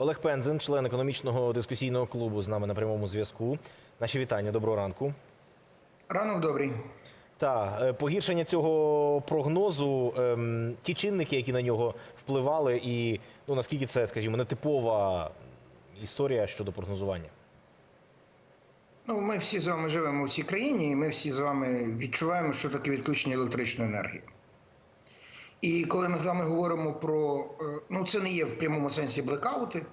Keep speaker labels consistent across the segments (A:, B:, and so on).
A: Олег Пензен, член економічного дискусійного клубу, з нами на прямому зв'язку. Наші вітання. Доброго ранку.
B: Ранок добрий.
A: Та е, погіршення цього прогнозу, ем, ті чинники, які на нього впливали, і ну наскільки це, скажімо, нетипова історія щодо прогнозування.
B: Ну, ми всі з вами живемо в цій країні, і ми всі з вами відчуваємо, що таке відключення електричної енергії. І коли ми з вами говоримо про. е, Ну, це не є в прямому сенсі блекаути,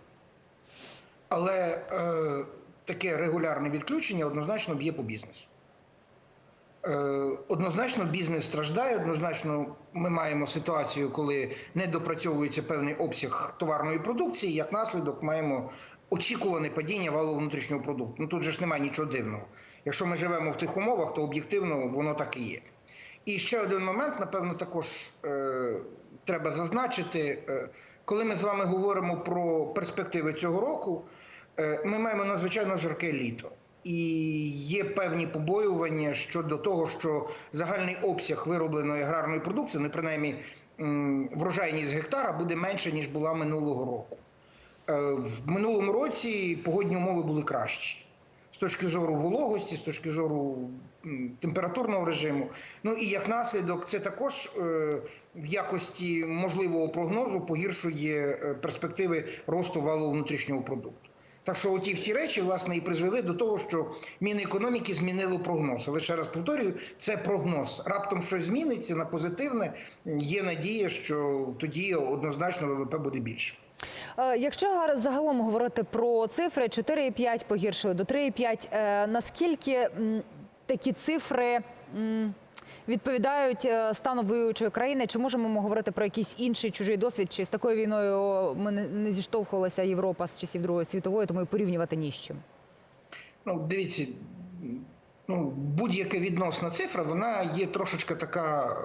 B: але е, таке регулярне відключення однозначно б'є по бізнесу. Е, Однозначно бізнес страждає. Однозначно, ми маємо ситуацію, коли не допрацьовується певний обсяг товарної продукції. Як наслідок, маємо очікуване падіння валового внутрішнього продукту. Ну тут же ж немає нічого дивного. Якщо ми живемо в тих умовах, то об'єктивно воно так і є. І ще один момент, напевно, також е, треба зазначити, е, коли ми з вами говоримо про перспективи цього року, е, ми маємо надзвичайно жарке літо. І є певні побоювання щодо того, що загальний обсяг виробленої аграрної продукції, ну принаймні врожайність гектара, буде менше ніж була минулого року. Е, В минулому році погодні умови були кращі з точки зору вологості, з точки зору температурного режиму. Ну і як наслідок, це також е, в якості можливого прогнозу погіршує е, перспективи росту валового внутрішнього продукту. Так що оті всі речі власне і призвели до того, що Мінекономіки змінило прогноз. Ще раз повторюю, це прогноз. Раптом щось зміниться на позитивне. Є надія, що тоді однозначно ВВП буде більше.
C: Е, Якщо загалом говорити про цифри 4,5 погіршили до 3,5, е, наскільки такі цифри відповідають е, стану воюючої країни? Чи можемо ми говорити про якийсь інший чужий досвід? Чи з такою війною ми не- зіштовхувалася Європа з часів Другої світової, тому і порівнювати ні з чим?
B: Ну, дивіться, ну, будь-яка відносна цифра, вона є трошечки така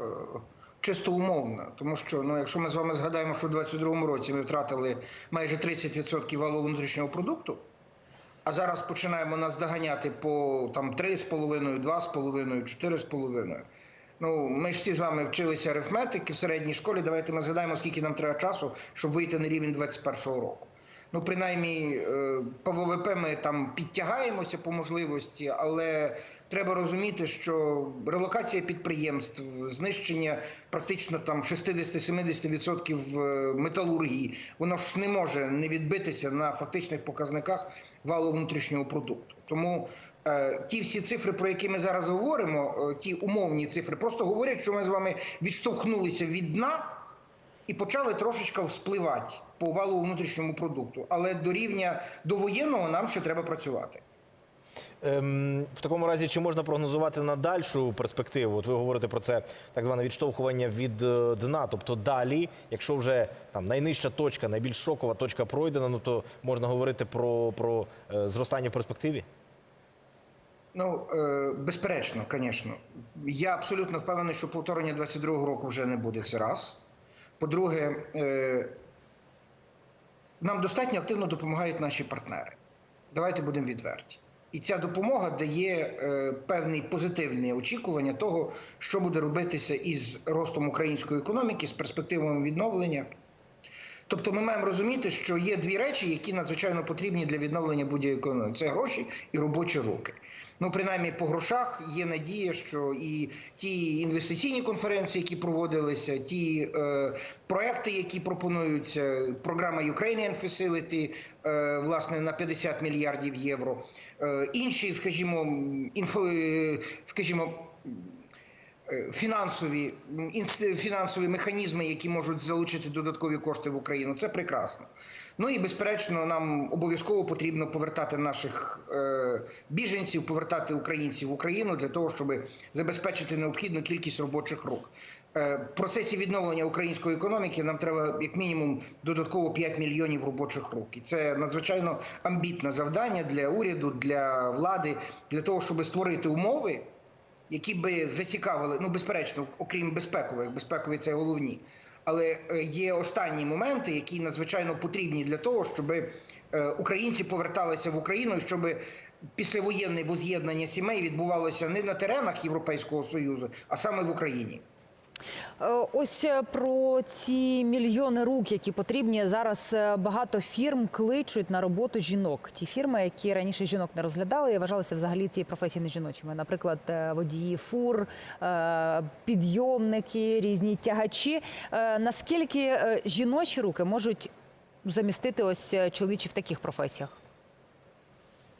B: чисто умовна. Тому що, ну, якщо ми з вами згадаємо, що в 2022 році ми втратили майже 30% валового внутрішнього продукту, а зараз починаємо нас доганяти по там 3,5, 2,5, 4,5. Ну, ми ж всі з вами вчилися арифметики в середній школі. Давайте ми згадаємо, скільки нам треба часу, щоб вийти на рівень 21-го року. Ну, принаймні, е, по ВВП ми там підтягаємося по можливості, але треба розуміти, що релокація підприємств, знищення практично там 60-70% е, металургії, воно ж не може не відбитися на фактичних показниках валу внутрішнього продукту. Тому е, ті всі цифри, про які ми зараз говоримо, е, ті умовні цифри, просто говорять, що ми з вами відштовхнулися від дна і почали трошечки вспливати по валу внутрішньому продукту. Але до рівня довоєнного нам ще треба працювати.
A: Ем, в такому разі, чи можна прогнозувати на дальшу перспективу? От ви говорите про це так зване відштовхування від е, дна. Тобто далі, якщо вже там найнижча точка, найбільш шокова точка пройдена, ну то можна говорити про, про е, зростання в перспективі?
B: Ну, е, безперечно, звісно. Я абсолютно впевнений, що повторення 22-го року вже не буде. Це раз. По-друге, нам достатньо активно допомагають наші партнери. Давайте будемо відверті. І ця допомога дає е, певні позитивні очікування того, що буде робитися із ростом української економіки, з перспективами відновлення. Тобто ми маємо розуміти, що є дві речі, які надзвичайно потрібні для відновлення будь-якої економіки. Це гроші і робочі руки. Ну, принаймні, по грошах є надія, що і ті інвестиційні конференції, які проводилися, ті е, проекти, які пропонуються, програма Ukrainian Facility, е, власне, на 50 мільярдів євро, е, інші, скажімо, інфо, е, скажімо, фінансові фінансові механізми, які можуть залучити додаткові кошти в Україну. Це прекрасно. Ну і безперечно, нам обов'язково потрібно повертати наших е, біженців, повертати українців в Україну для того, щоб забезпечити необхідну кількість робочих рук. Е, в процесі відновлення української економіки нам треба як мінімум додатково 5 мільйонів робочих рук. І це надзвичайно амбітне завдання для уряду, для влади, для того, щоб створити умови які би зацікавили, ну безперечно, окрім безпекових, безпекові це головні. Але е, є останні моменти, які надзвичайно потрібні для того, щоб е, українці поверталися в Україну, щоб післявоєнне воз'єднання сімей відбувалося не на теренах Європейського союзу, а саме в Україні.
C: Е, Ось е, про ці мільйони рук, які потрібні зараз. е, Багато фірм кличуть на роботу жінок. Ті фірми, які раніше жінок не розглядали, і вважалися взагалі цієї професії не жіночими. Наприклад, водії фур, підйомники, різні тягачі. Наскільки жіночі руки можуть замістити ось чоловічі в таких професіях?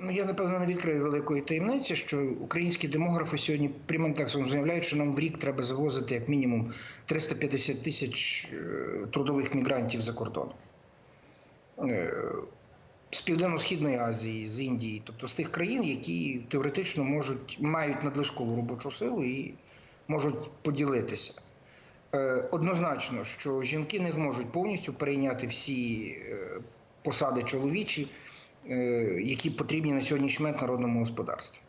B: Ну, я напевно не відкрию великої таємниці, що українські демографи сьогодні прямим текстом заявляють, що нам в рік треба завозити як мінімум 350 тисяч е, трудових мігрантів за кордон. Е, З Південно-Східної Азії, з Індії, тобто з тих країн, які теоретично можуть мають надлишкову робочу силу і можуть поділитися. Е, Однозначно, що жінки не зможуть повністю перейняти всі посади чоловічі, які потрібні на сьогоднішній момент народному господарстві.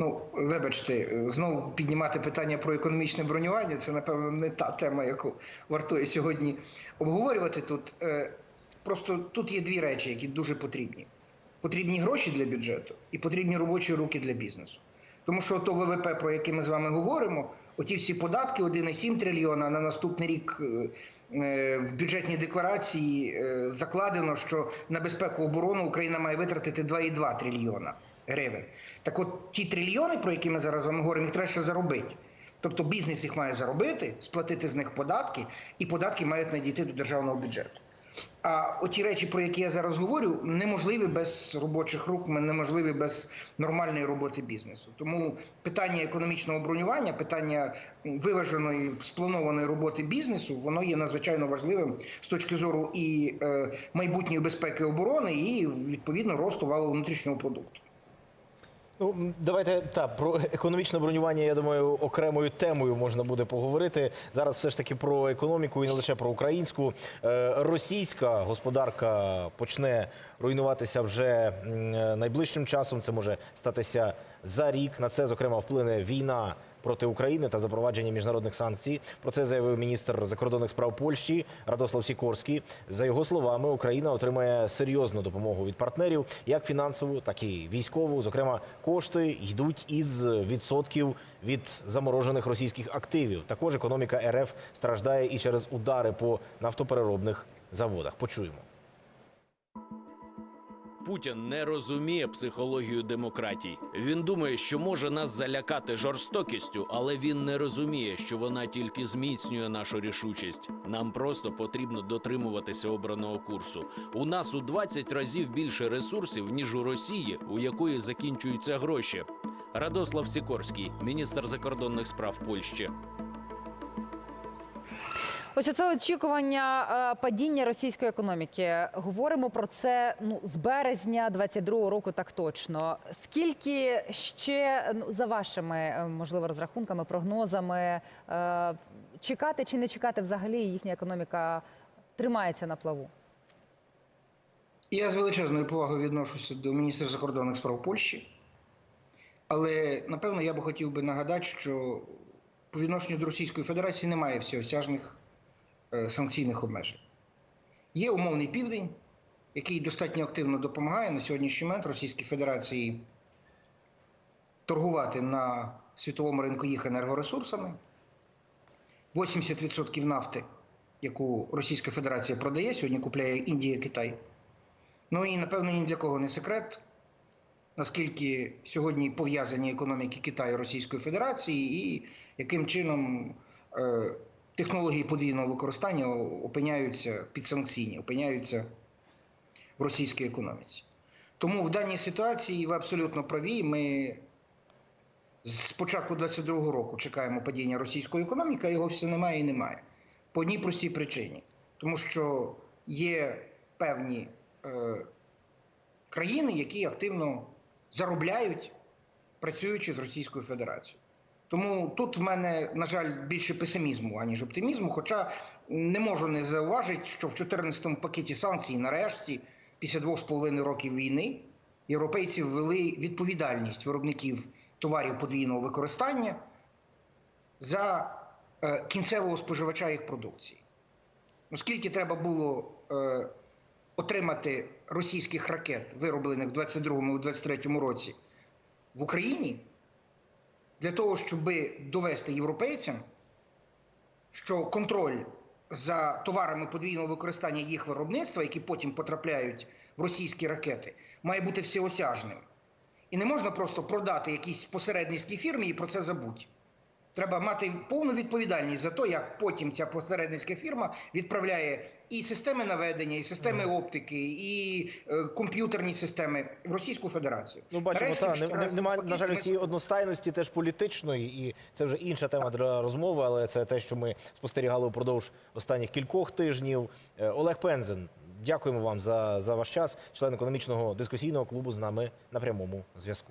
B: Ну, вибачте, е, знову піднімати питання про економічне бронювання це, напевно, не та тема, яку вартує сьогодні обговорювати тут. Е, Просто тут є дві речі, які дуже потрібні: потрібні гроші для бюджету і потрібні робочі руки для бізнесу. Тому що то ВВП, про яке ми з вами говоримо, оті всі податки 1,7 трильйона, на наступний рік е, е, в бюджетній декларації е, закладено, що на безпеку оборону Україна має витратити 2,2 трильйона гривень. Так от ті трильйони, про які ми зараз вам говоримо, їх треба заробити. Тобто бізнес їх має заробити, сплатити з них податки, і податки мають надійти до державного бюджету. А оті речі, про які я зараз говорю, неможливі без робочих рук, неможливі без нормальної роботи бізнесу. Тому питання економічного бронювання, питання виваженої спланованої роботи бізнесу, воно є надзвичайно важливим з точки зору і е, майбутньої безпеки оборони, і відповідно росту валового внутрішнього продукту.
A: Ну, давайте та про економічне бронювання, я думаю, окремою темою можна буде поговорити. Зараз все ж таки про економіку і не лише про українську. Е, Російська господарка почне руйнуватися вже найближчим часом. Це може статися за рік. На це зокрема вплине війна. Проти України та запровадження міжнародних санкцій про це заявив міністр закордонних справ Польщі Радослав Сікорський. За його словами, Україна отримає серйозну допомогу від партнерів, як фінансову, так і військову. Зокрема, кошти йдуть із відсотків від заморожених російських активів. Також економіка РФ страждає і через удари по нафтопереробних заводах. Почуємо.
D: Путін не розуміє психологію демократій. Він думає, що може нас залякати жорстокістю, але він не розуміє, що вона тільки зміцнює нашу рішучість. Нам просто потрібно дотримуватися обраного курсу. У нас у 20 разів більше ресурсів ніж у Росії, у якої закінчуються гроші. Радослав Сікорський, міністр закордонних справ Польщі.
C: Ось оце очікування е, падіння російської економіки. Говоримо про це ну з березня 22-го року, так точно. Скільки ще ну за вашими е, можливо розрахунками, прогнозами е, чекати чи не чекати взагалі їхня економіка тримається на плаву?
B: Я з величезною повагою відношуся до міністра закордонних справ Польщі, але напевно я би хотів би нагадати, що по відношенню до Російської Федерації немає всеосяжних е, санкційних обмежень. Є умовний південь, який достатньо активно допомагає на сьогоднішній момент Російській Федерації торгувати на світовому ринку їх енергоресурсами. 80% нафти, яку Російська Федерація продає, сьогодні купляє Індія, Китай. Ну і напевно ні для кого не секрет, наскільки сьогодні пов'язані економіки Китаю і Російської Федерації, і яким чином е, технології подвійного використання опиняються підсанкційні, опиняються в російській економіці. Тому в даній ситуації ви абсолютно праві. Ми з початку 22-го року чекаємо падіння російської економіки, а його все немає і немає. По одній простій причині. Тому що є певні е, країни, які активно заробляють, працюючи з Російською Федерацією. Тому тут в мене, на жаль, більше песимізму, аніж оптимізму. Хоча не можу не зауважити, що в 14-му пакеті санкцій, нарешті, після двох з половиною років війни, європейці ввели відповідальність виробників товарів подвійного використання за е, кінцевого споживача їх продукції. Оскільки треба було е, отримати російських ракет, вироблених в 22-му і 23-му році в Україні, для того, щоб довести європейцям що контроль за товарами подвійного використання їх виробництва, які потім потрапляють в російські ракети, має бути всеосяжним. І не можна просто продати якійсь посередницькій фірмі і про це забути. Треба мати повну відповідальність за те, як потім ця посередницька фірма відправляє і системи наведення, і системи оптики, і е, комп'ютерні системи в Російську Федерацію.
A: Ну, бачимо,
B: Нарешті,
A: та,
B: в
A: не, не, немає, на жаль, усієї одностайності теж політичної, і це вже інша тема для розмови, але це те, що ми спостерігали впродовж останніх кількох тижнів. Е, Олег Пензен, дякуємо вам за, за ваш час, член економічного дискусійного клубу з нами на прямому зв'язку.